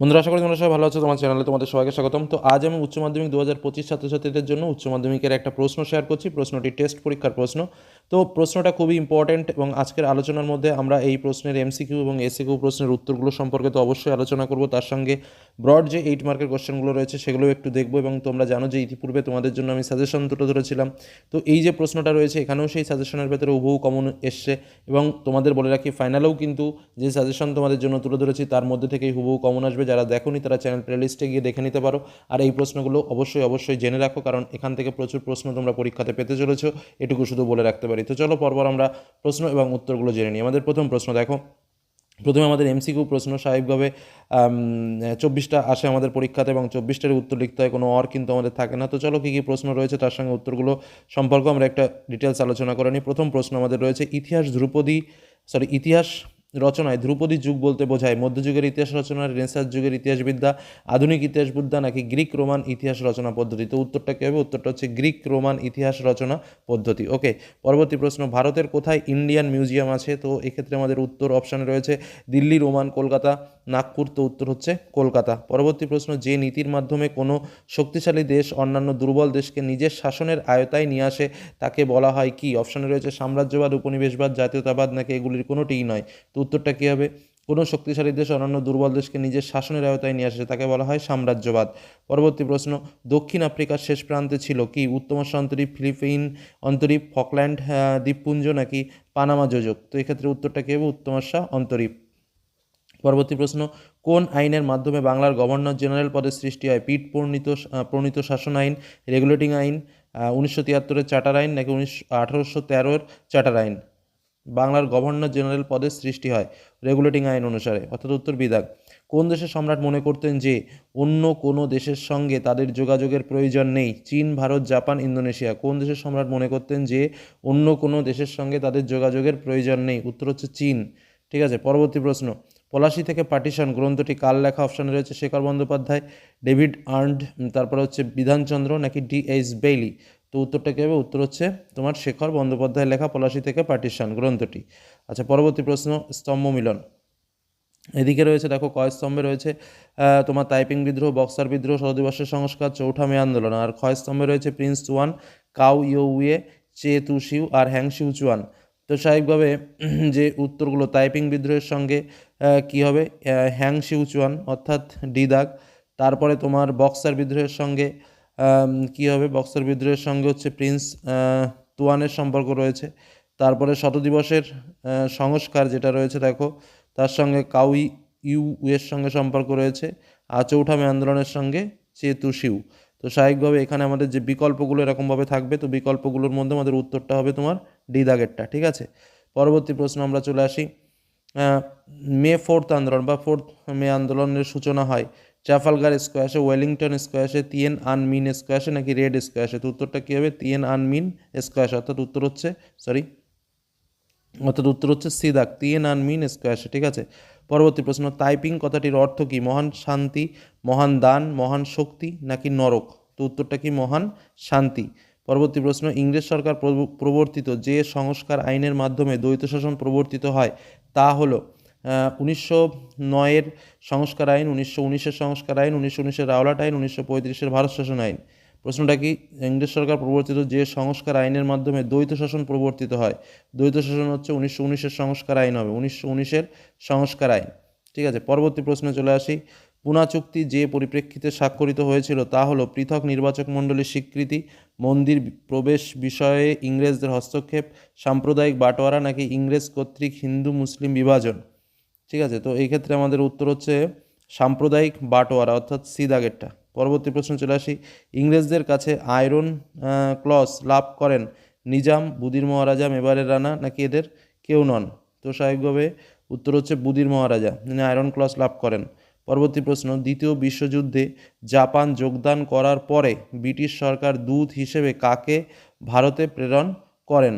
বন্ধুরা, আশা করি তোমরা সবাই ভালো আছো, তোমার চ্যানেলে তোমাদের সবাইকে স্বাগতম। তো আজ আমি উচ্চ মাধ্যমিক দু হাজার পঁচিশ ছাত্রছাত্রীদের জন্য উচ্চ মাধ্যমিকের একটা প্রশ্ন শেয়ার করছি। প্রশ্নটি টেস্ট পরীক্ষার প্রশ্ন। তো প্রশ্নটা খুবই ইম্পর্ট্যান্ট এবং আজকের আলোচনার মধ্যে আমরা এই প্রশ্নের এমসিকিউ এবং এসিকিউ প্রশ্নের উত্তরগুলো সম্পর্কে তো অবশ্যই আলোচনা করব। তার সঙ্গে ব্রড যে এইট মার্কের কোশ্চেনগুলো রয়েছে সেগুলোও একটু দেখব এবং তোমরা জানো যে ইতিপূর্বে তোমাদের জন্য আমি সাজেশন তুলে ধরেছিলাম। তো এই যে প্রশ্নটা রয়েছে এখানেও সেই সাজেশনের ভেতরে হুবহু কমন এসছে এবং তোমাদের বলে রাখি ফাইনালেও কিন্তু যে সাজেশন তোমাদের জন্য তুলে ধরেছি তার মধ্যে থেকেই হুবহু কমন আসবে। যারা দেখোনি তারা চ্যানেল প্লেলিস্টে গিয়ে দেখে নিতে পারো। আর এই প্রশ্নগুলো অবশ্যই অবশ্যই জেনে রাখো কারণ এখান থেকে প্রচুর প্রশ্ন তোমরা পরীক্ষাতে পেতে চলেছো। এটুকু শুধু বলে রাখতে পারি। তো চলো পরপর আমরা প্রশ্ন এবং উত্তরগুলো জেনে নিই। আমাদের প্রথম প্রশ্ন, দেখো। প্রথমে আমাদের এমসিকিউ প্রশ্ন, স্বাভাবিকভাবে চব্বিশটা আসে আমাদের পরীক্ষাতে এবং চব্বিশটার উত্তর লিখতে হয়, কোনো অর কিন্তু আমাদের থাকে না। তো চলো কী কী প্রশ্ন রয়েছে, তার সঙ্গে উত্তরগুলো সম্পর্কে আমরা একটা ডিটেলস আলোচনা করে নিই। প্রথম প্রশ্ন আমাদের রয়েছে, ইতিহাস ধ্রুপদী সরি ইতিহাস রচনায় ধ্রুপদী যুগ বলতে বোঝায় মধ্যযুগের ইতিহাস রচনার, রেনেসাস যুগের ইতিহাসবিদ্যা, আধুনিক ইতিহাসবিদ্যা নাকি গ্রিক রোমান ইতিহাস রচনা পদ্ধতি। তো উত্তরটা কী হবে? উত্তরটা হচ্ছে গ্রিক রোমান ইতিহাস রচনা পদ্ধতি। ওকে, পরবর্তী প্রশ্ন, ভারতের কোথায় ইন্ডিয়ান মিউজিয়াম আছে? তো এক্ষেত্রে আমাদের উত্তর অপশানে রয়েছে দিল্লি, রোমান, কলকাতা। নাগপুর তো উত্তর হচ্ছে কলকাতা। পরবর্তী প্রশ্ন, যে নীতির মাধ্যমে কোনো শক্তিশালী দেশ অন্যান্য দুর্বল দেশকে নিজের শাসনের আয়তায় নিয়ে আসে, তাকে বলা হয় কি? অপশানে রয়েছে সাম্রাজ্যবাদ, উপনিবেশবাদ, জাতীয়তাবাদ, নাকি এগুলির কোনোটিই নয়। তো উত্তরটা কী হবে? কোনো শক্তিশালী দেশ অন্যান্য দুর্বল দেশকে নিজের শাসনের আয়তায় নিয়ে আসে, তাকে বলা হয় সাম্রাজ্যবাদ। পরবর্তী প্রশ্ন, দক্ষিণ আফ্রিকার শেষ প্রান্তে ছিল কি? উত্তমাশা অন্তরীপ ফিলিপিন, অন্তরীপ, ফকল্যান্ড দ্বীপপুঞ্জ, নাকি পানামা যোজক? তো এক্ষেত্রে উত্তরটা কী হবে? উত্তমাশা অন্তরীপ। পরবর্তী প্রশ্ন, কোন আইনের মাধ্যমে বাংলার গভর্নর জেনারেল পদের সৃষ্টি হয়? পিঠ প্রণীত প্রণীত শাসন আইন, রেগুলেটিং আইন উনিশশো তিয়াত্তরের চার্টার আইন নাকি উনিশশো আঠারোশো তেরোর চার্টার আইন? বাংলার গভর্নর জেনারেল পদের সৃষ্টি হয় রেগুলেটিং আইন অনুসারে। অর্থাৎ উত্তর বিভাগ, কোন দেশের সম্রাট মনে করতেন যে অন্য কোনো দেশের সঙ্গে তাদের যোগাযোগের প্রয়োজন নেই? চীন, ভারত, জাপান, ইন্দোনেশিয়া, কোন দেশের সম্রাট মনে করতেন যে অন্য কোনো দেশের সঙ্গে তাদের যোগাযোগের প্রয়োজন নেই? উত্তর হচ্ছে চীন। ঠিক আছে, পরবর্তী প্রশ্ন পলাশি থেকে পার্টিশন, গ্রন্থটি কার লেখা অপশানে রয়েছে শেখর বন্দ্যোপাধ্যায়, ডেভিড আর্নড তারপরে হচ্ছে বিধানচন্দ্র, নাকি ডি এইচ বেইলি? তো উত্তরটা কী হবে? উত্তর হচ্ছে তোমার শেখর বন্দ্যোপাধ্যায় লেখা পলাশি থেকে পার্টিশন, গ্রন্থটি। আচ্ছা পরবর্তী প্রশ্ন, স্তম্ভ মিলন। এদিকে রয়েছে, দেখো, কয় স্তম্ভে রয়েছে তোমার টাইপিং বিদ্রোহ, বক্সার বিদ্রোহ সদিবর্ষের সংস্কার চৌঠা মে আন্দোলন। আর ক্ষয় স্তম্ভে রয়েছে? প্রিন্স চুয়ান কাউ ইউয়ে চে তুশিউ আর হ্যাং শিউ চুয়ান। তো স্বাভাবিকভাবে যে উত্তরগুলো টাইপিং বিদ্রোহের সঙ্গে কী হবে? হ্যাং হ্যাংশিউ চুয়ান অর্থাৎ ডি দাগ। তারপরে তোমার বক্সার বিদ্রোহের সঙ্গে কী হবে? বক্সার বিদ্রোহের সঙ্গে হচ্ছে প্রিন্স তুয়ানের সম্পর্ক রয়েছে। তারপরে শতদিবসের সংস্কার যেটা রয়েছে, দেখো, তার সঙ্গে কাউই ইউ এর সঙ্গে সম্পর্ক রয়েছে। আর চৌঠা মে আন্দোলনের সঙ্গে চেতু চেতুশিউ তো স্বাভাবিকভাবে এখানে আমাদের যে বিকল্পগুলো এরকমভাবে থাকবে, তো বিকল্পগুলোর মধ্যে আমাদের উত্তরটা হবে তোমার ডি দাগেরটা, ঠিক আছে? পরবর্তী প্রশ্ন আমরা চলে আসি। মে ফোর্থ আন্দোলন বা ফোর্থ মে আন্দোলনের সূচনা হয়। ট্রাফালগার স্কোয়াশে ওয়েলিংটন স্কোয়াশে তিয়েন আনমিন স্কোয়াশে নাকি রেড স্কোয়াশে তো উত্তরটা কী হবে? তিয়েন আনমিন স্কোয়াশ অর্থাৎ উত্তর হচ্ছে সরি অর্থাৎ উত্তর হচ্ছে সিদাক, তিয়েন আনমিন স্কোয়াশে ঠিক আছে? পরবর্তী প্রশ্ন টাইপিং কথাটির অর্থ কি? মহান শান্তি, মহান দান, মহান শক্তি, নাকি নরক? তো উত্তরটা কি? মহান শান্তি। পরবর্তী প্রশ্ন, ইংরেজ সরকার প্রব- প্রবর্তিত যে সংস্কার আইনের মাধ্যমে দ্বৈত শাসন প্রবর্তিত হয়, তা হলো উনিশশো নয়ের সংস্কার আইন, উনিশশো উনিশের সংস্কার আইন, উনিশশো উনিশের রাওলাট আইন, উনিশশো পঁয়ত্রিশের ভারত শাসন আইন। প্রশ্নটা কি? ইংরেজ সরকার প্রবর্তিত যে সংস্কার আইনের মাধ্যমে দ্বৈত শাসন প্রবর্তিত হয়, দ্বৈত শাসন হচ্ছে উনিশশো উনিশের সংস্কার আইন হবে, উনিশশো উনিশের সংস্কার আইন। ঠিক আছে, পরবর্তী প্রশ্নে চলে আসি। পুনা চুক্তি যে পরিপ্রেক্ষিতে স্বাক্ষরিত হয়েছিল তা হলো পৃথক নির্বাচক মণ্ডলীর স্বীকৃতি, মন্দির প্রবেশ বিষয়ে ইংরেজদের হস্তক্ষেপ, সাম্প্রদায়িক বাটোয়ারা নাকি ইংরেজ কর্তৃক হিন্দু মুসলিম বিভাজন। ঠিক আছে, তো এই ক্ষেত্রে আমাদের উত্তর হচ্ছে সাম্প্রদায়িক বাটোয়ারা, অর্থাৎ সি দাগেরটা পরবর্তী প্রশ্ন চলে আসি। ইংরেজদের কাছে আয়রন ক্লস লাভ করেন নিজাম, বুদির মহারাজা, মেবারের রানা নাকি এদের কেউ নন? তো স্বাভাবিকভাবে উত্তর হচ্ছে বুদির মহারাজা, যিনি আয়রন ক্লস লাভ করেন। পরবর্তী প্রশ্ন, দ্বিতীয় বিশ্বযুদ্ধে জাপান যোগদান করার পরে ব্রিটিশ সরকার দূত হিসেবে কাকে ভারতে প্রেরণ করেন?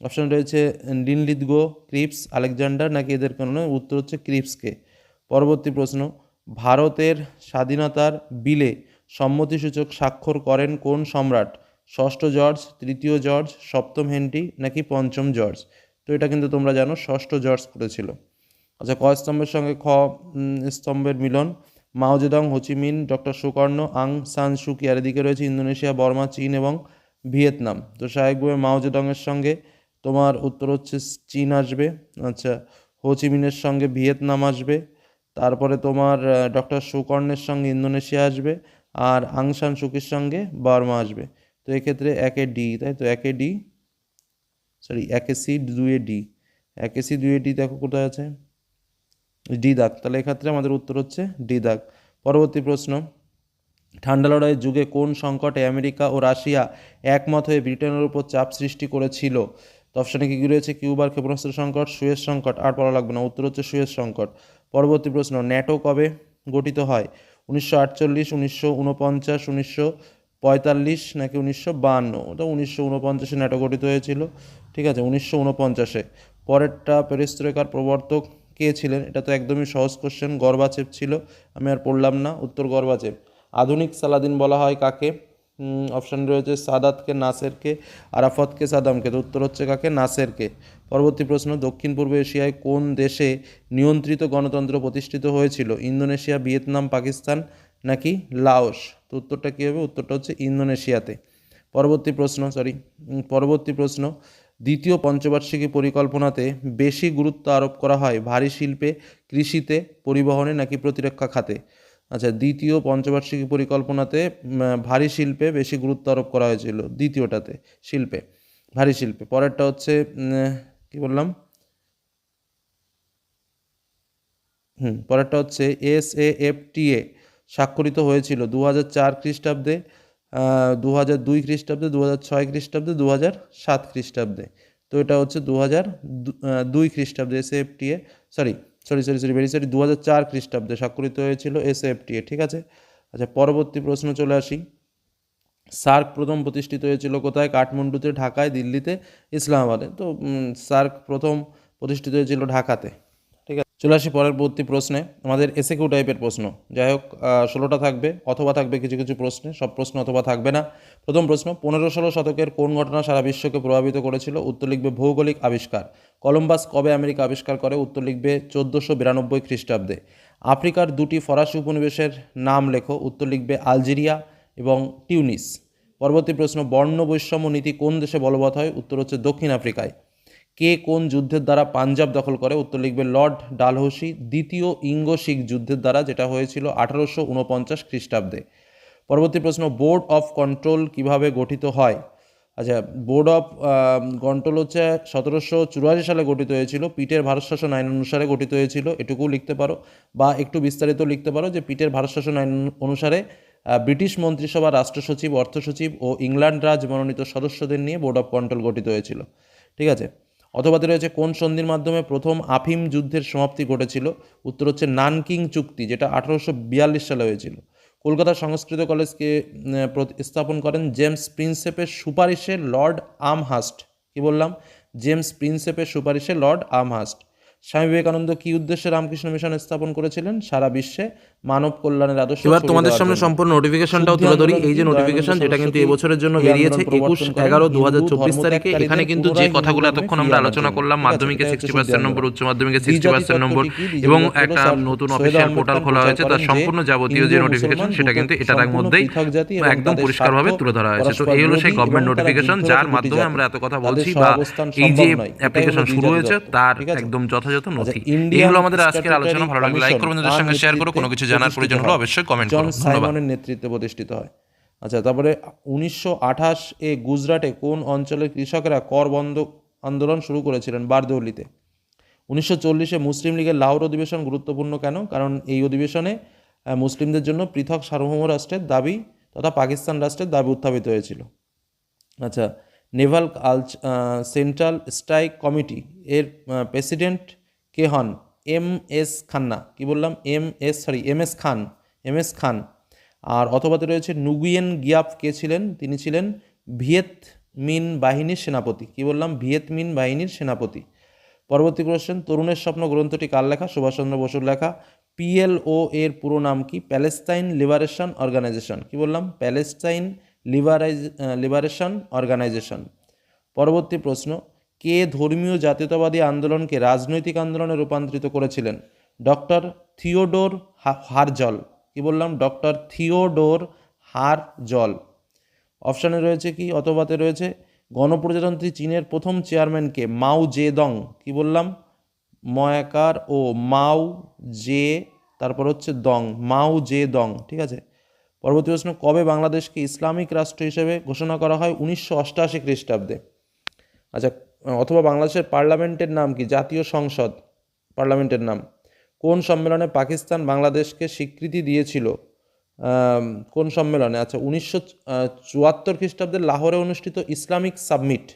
অপশন রয়েছে লিনলিদগো, ক্রিপস, আলেকজান্ডার, নাকি এদের কারণে উত্তর হচ্ছে ক্রিপসকে? পরবর্তী প্রশ্ন, ভারতের স্বাধীনতার বিলে সম্মতিসূচক স্বাক্ষর করেন কোন সম্রাট? ষষ্ঠ জর্জ, তৃতীয় জর্জ, সপ্তম হেনরি, নাকি পঞ্চম জর্জ? তো এটা কিন্তু তোমরা জানো, ষষ্ঠ জর্জ করেছিল। আচ্ছা ক স্তম্ভের সঙ্গে খ স্তম্ভের মিলন? মাও জেদং Ho Chi Minh doctor Sukarno, Aung San সুকি আর এদিকে রয়েছে ইন্দোনেশিয়া, বর্মা, চীন এবং ভিয়েতনাম। তো স্বাভাবিকভাবে মাও জেদংয়ের সঙ্গে তোমার উত্তর হচ্ছে চীন আসবে। আচ্ছা হোচিমিনের সঙ্গে ভিয়েতনাম আসবে। তারপরে তোমার ডক্টর সুকর্ণের সঙ্গে ইন্দোনেশিয়া আসবে। আর আং সান সুকির সঙ্গে বার্মা আসবে। তো এক্ষেত্রে একে ডি, তাই তো? একে ডি? সরি, একে সি দুয়ে ডি। একে সি দুয়ে ডি দেখো কোথায় আছে? ডি দাগ তাহলে এক্ষেত্রে আমাদের উত্তর হচ্ছে ডি দাগ পরবর্তী প্রশ্ন, ঠান্ডা লড়াইয়ের যুগে কোন সংকটে আমেরিকা ও রাশিয়া একমত হয়ে ব্রিটেনের উপর চাপ সৃষ্টি করেছিল? তো অপশানে কী রয়েছে? কিউবার ক্ষেপণাস্ত্র সংকট, সুয়েজ সংকট, আর পড়া লাগবে না। উত্তর হচ্ছে সুয়েজ সংকট। পরবর্তী প্রশ্ন, ন্যাটো কবে গঠিত হয়? উনিশশো আটচল্লিশ, উনিশশো উনপঞ্চাশ উনিশশো পঁয়তাল্লিশ নাকি উনিশশো বাহান্ন ওটা উনিশশো উনপঞ্চাশে ন্যাটো গঠিত হয়েছিল। ঠিক আছে, উনিশশো উনপঞ্চাশে পরেরটা পেরেস্ত্রয়কার প্রবর্তক কে ছিলেন? এটা তো একদমই সহজ কোশ্চেন গর্বাচেপ ছিল। আমি আর পড়লাম না। উত্তর গর্বাচেপ আধুনিক সালাদিন বলা হয় কাকে? অপশান রয়েছে সাদাতকে, নাসেরকে, আরাফতকে, সাদামকে। তো উত্তর হচ্ছে কাকে? নাসেরকে। পরবর্তী প্রশ্ন, দক্ষিণ পূর্ব এশিয়ায় কোন দেশে নিয়ন্ত্রিত গণতন্ত্র প্রতিষ্ঠিত হয়েছিল? ইন্দোনেশিয়া, ভিয়েতনাম, পাকিস্তান নাকি লাওস? তো উত্তরটা কী হবে? উত্তরটা হচ্ছে ইন্দোনেশিয়াতে। পরবর্তী প্রশ্ন সরি পরবর্তী প্রশ্ন দ্বিতীয় পঞ্চবার্ষিকী পরিকল্পনাতে বেশি গুরুত্ব আরোপ করা হয় ভারী শিল্পে, কৃষিতে, পরিবহনে নাকি প্রতিরক্ষা খাতে। আচ্ছা দ্বিতীয় পঞ্চবার্ষিকী পরিকল্পনাতে ভারী শিল্পে বেশি গুরুত্ব আরোপ করা হয়েছিল, দ্বিতীয়টাতে, শিল্পে, ভারী শিল্পে। পরেরটা হচ্ছে কি বললাম? হুম, পরেরটা হচ্ছে এস এ এফ টি এ স্বাক্ষরিত হয়েছিল দু হাজার চার খ্রিস্টাব্দে। দু হাজার দুই খ্রিস্টাব্দে দু হাজার ছয় খ্রিস্টাব্দে দু হাজার সাত খ্রিস্টাব্দে। তো এটা হচ্ছে দু হাজার দুই খ্রিস্টাব্দে S F T A sorry sorry sorry sorry very sorry দু হাজার চার খ্রিস্টাব্দে স্বাক্ষরিত হয়েছিল এস এফ টি এ ঠিক আছে? আচ্ছা পরবর্তী প্রশ্ন চলে আসি। সার্ক প্রথম প্রতিষ্ঠিত হয়েছিল কোথায়? কাঠমান্ডুতে, ঢাকায়, দিল্লিতে, ইসলামাবাদে। তো সার্ক প্রথম প্রতিষ্ঠিত হয়েছিল ঢাকাতে। চলে আসি পরবর্তী প্রশ্নে। আমাদের এসে কিউ টাইপের প্রশ্ন। যাই হোক ষোলোটা থাকবে, অথবা থাকবে কিছু কিছু প্রশ্নে। সব প্রশ্ন অথবা থাকবে না। প্রথম প্রশ্ন, পনেরো ষোলো শতকের কোন ঘটনা সারা বিশ্বকে প্রভাবিত করেছিল? উত্তর লিখবে ভৌগোলিক আবিষ্কার। কলম্বাস কবে আমেরিকা আবিষ্কার করে? উত্তর লিখবে চোদ্দোশো বিরানব্বই খ্রিস্টাব্দে। আফ্রিকার দুটি ফরাসি উপনিবেশের নাম লেখো। উত্তর লিখবে আলজেরিয়া এবং টিউনিস। পরবর্তী প্রশ্ন, বর্ণ বৈষম্য নীতি কোন দেশে বলবৎ হয়? উত্তর হচ্ছে দক্ষিণ আফ্রিকায়। কে কোন যুদ্ধের দ্বারা পাঞ্জাব দখল করে? উত্তর লিখবে লর্ড ডালহৌসি, দ্বিতীয় ইঙ্গ শিখ যুদ্ধের দ্বারা যেটা হয়েছিল আঠারোশো উনপঞ্চাশ খ্রিস্টাব্দে। পরবর্তী প্রশ্ন, বোর্ড অফ কন্ট্রোল কীভাবে গঠিত হয়? আচ্ছা বোর্ড অফ কন্ট্রোল হচ্ছে সতেরোশো চুরাশি সালে গঠিত হয়েছিল, পিটের ভারত শাসন আইন অনুসারে গঠিত হয়েছিল, এটুকুও লিখতে পারো। বা একটু বিস্তারিত লিখতে পারো যে পিটের ভারত শাসন আইন অনুসারে ব্রিটিশ মন্ত্রিসভা রাষ্ট্র সচিব অর্থ সচিব ও ইংল্যান্ড রাজ মনোনীত সদস্যদের নিয়ে বোর্ড অফ কন্ট্রোল গঠিত হয়েছিল। ঠিক আছে? অথবাতে রয়েছে কোন সন্ধির মাধ্যমে প্রথম আফিম যুদ্ধের সমাপ্তি ঘটেছিল? উত্তর হচ্ছে নানকিং চুক্তি, যেটা আঠারোশো বিয়াল্লিশ সালে হয়েছিল। কলকাতা সংস্কৃত কলেজকে স্থাপন করেন জেমস প্রিন্সেপের সুপারিশে লর্ড আমহাস্ট। কি বললাম? জেমস প্রিন্সেপের সুপারিশে লর্ড আমহাস্ট। স্বামী বিবেকানন্দ কি উদ্দেশ্যে রামকৃষ্ণ মিশন স্থাপন করেছিলেন? সারা বিশ্বে মানব কল্যাণের আদর্শ এবার তোমাদের সামনে সম্পূর্ণ নোটিফিকেশনটাও তুলে ধরি। এই যে নোটিফিকেশন যেটা কিন্তু সরস্বতী এবছরের জন্য বেরিয়েছে একুশ এগারো দু হাজার চব্বিশ তারিখে। এখানে কিন্তু যে কথাগুলো এতক্ষণ আমরা আলোচনা করলাম। মাধ্যমিকে সিক্সটি পার্সেন্ট নম্বর উচ্চ মাধ্যমিকে সিক্সটি পার্সেন্ট নম্বর এবং একটা নতুন অফিসিয়াল পোর্টাল খোলা হয়েছে তার সম্পূর্ণ যাবতীয় যে নোটিফিকেশন সেটা কিন্তু এটার মধ্যেই একদম পরিষ্কারভাবে তুলে ধরা হয়েছে। তো এই হলো সেই গভর্নমেন্ট নোটিফিকেশন যার মাধ্যমে আমরা এত কথা বলছি বা এই যে অ্যাপ্লিকেশন শুরু হয়েছে তার ঠিক আছে? যথাযথ নথি। ইন্ডিয়ান এই হলো আমাদের আজকের আলোচনা ভালো লাগলে লাইক করবেন বন্ধুদের সঙ্গে শেয়ার করো কোনো কিছু জানার প্রয়োজন হলে অবশ্যই কমেন্ট জন করো ধন্যবাদ। সাইমনের নেতৃত্বে প্রতিষ্ঠিত হয়। আচ্ছা তারপরে উনিশশো আঠাশ এ গুজরাটে কোন অঞ্চলের কৃষকরা কর বন্ধ আন্দোলন শুরু করেছিলেন? বারদৌলিতে। উনিশশো চল্লিশে মুসলিম লীগের লাহোর অধিবেশন গুরুত্বপূর্ণ কেন? কারণ এই অধিবেশনে মুসলিমদের জন্য পৃথক সার্বভৌম রাষ্ট্রের দাবি তথা পাকিস্তান রাষ্ট্রের দাবি উত্থাপিত হয়েছিল। আচ্ছা নেভাল সেন্ট্রাল স্ট্রাইক কমিটি এর প্রেসিডেন্ট কে হন? M S Khanna. কি বললাম? M S sorry M S Khan, M S Khan. আর অথবাতে রয়েছে নুগুয়েন গিয়াপ। কে ছিলেন? তিনি ছিলেন ভিয়েত মিন বাহিনীর সেনাপতি। কি বললাম? ভিয়েত মিন বাহিনীর সেনাপতি। পরবর্তী কোশ্চেন তরুণের স্বপ্ন গ্রন্থটি কার লেখা? সুভাষচন্দ্র বসুর লেখা। পিএলও এর পুরো নাম কি? Palestine liberation organisation. কি বললাম? Palestine liberalise liberation organisation. পরবর্তী প্রশ্ন কে ধর্মীয় জাতীয়তাবাদী আন্দোলনকে রাজনৈতিক আন্দোলনে রূপান্তরিত করেছিলেন? Doctor Theodor Herzl. কি বললাম? ডক্টর থিওডোর হার জল অপশানে রয়েছে কি? অথবাতে রয়েছে, গণপ্রজাতন্ত্রী চীনের প্রথম চেয়ারম্যানকে মাও জে দং কি বললাম? ময়াকার ও মাও জে, তারপর হচ্ছে দং, মাও জে দং ঠিক আছে? পরবর্তী প্রশ্ন, কবে বাংলাদেশকে ইসলামিক রাষ্ট্র হিসেবে ঘোষণা করা হয়? উনিশশো অষ্টআশি খ্রিস্টাব্দে। আচ্ছা অথবা বাংলাদেশের পার্লামেন্টের নাম কি? জাতীয় সংসদ পার্লামেন্টের নাম। কোন সম্মেলনে পাকিস্তান বাংলাদেশকে স্বীকৃতি দিয়েছিল? কোন সম্মেলনে? আচ্ছা উনিশশো চুয়াত্তর খ্রিস্টাব্দের লাহোরে অনুষ্ঠিত ইসলামিক সাবমিট।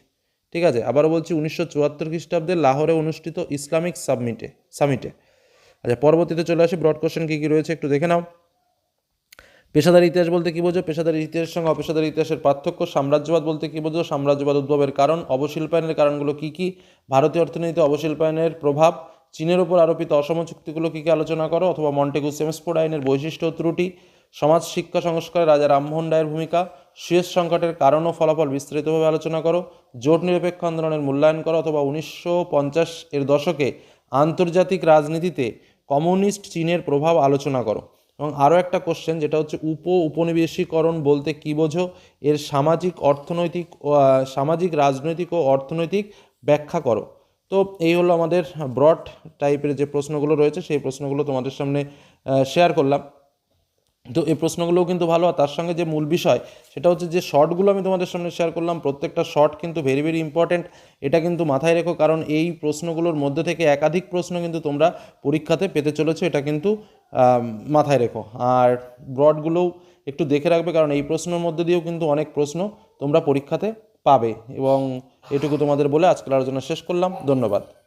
ঠিক আছে, আবারও বলছি উনিশশো চুয়াত্তর খ্রিস্টাব্দের লাহোরে অনুষ্ঠিত ইসলামিক সাবমিটে, সামিটে। আচ্ছা পরবর্তীতে চলে আসি ব্রড কোশ্চেন কী কী রয়েছে একটু দেখে নাও। পেশাদারি ইতিহাস বলতে কী বোঝো? পেশাদারি ইতিহাসের সঙ্গে অপেশাদারি ইতিহাসের পার্থক্য। সাম্রাজ্যবাদ বলতে কী বোঝো? সাম্রাজ্যবাদ উদ্ভবের কারণ, অবশিল্পায়নের কারণগুলো কী কী? ভারতীয় অর্থনীতিতে অবশিল্পায়নের প্রভাব, চীনের ওপর আরোপিত অসম চুক্তিগুলো কী কী আলোচনা করো? অথবা মন্টেগু সেমস্পোর্ট আইনের বৈশিষ্ট্য ত্রুটি, সমাজ, শিক্ষা, সংস্কারে রাজা রামমোহন রায়ের ভূমিকা, সুয়েজ সংকটের কারণ ও ফলাফল বিস্তারিতভাবে আলোচনা করো, জোট নিরপেক্ষ আন্দোলনের মূল্যায়ন করো, অথবা উনিশশো পঞ্চাশ এর দশকে আন্তর্জাতিক রাজনীতিতে কমিউনিস্ট চীনের প্রভাব আলোচনা করো। এবং আরও একটা কোশ্চেন যেটা হচ্ছে উপ উপনিবেশীকরণ বলতে কী বোঝো? এর সামাজিক অর্থনৈতিক সামাজিক, রাজনৈতিক ও অর্থনৈতিক ব্যাখ্যা করো। তো এই হলো আমাদের ব্রড টাইপের যে প্রশ্নগুলো রয়েছে, সেই প্রশ্নগুলো তোমাদের সামনে শেয়ার করলাম। তো এই প্রশ্নগুলোও কিন্তু ভালো। আর তার সঙ্গে যে মূল বিষয়, সেটা হচ্ছে যে শর্টগুলো আমি তোমাদের সামনে শেয়ার করলাম, প্রত্যেকটা শর্ট কিন্তু ভেরি ভেরি ইম্পর্ট্যান্ট এটা কিন্তু মাথায় রেখো, কারণ এই প্রশ্নগুলোর মধ্যে থেকে একাধিক প্রশ্ন কিন্তু তোমরা পরীক্ষাতে পেতে চলেছো। এটা কিন্তু মাথায় রেখো। আর ব্রডগুলোও একটু দেখে রাখবে, কারণ এই প্রশ্নের মধ্যে দিয়েও কিন্তু অনেক প্রশ্ন তোমরা পরীক্ষাতে পাবে। এবং এটুকু তোমাদের বলে আজকের আলোচনা শেষ করলাম। ধন্যবাদ।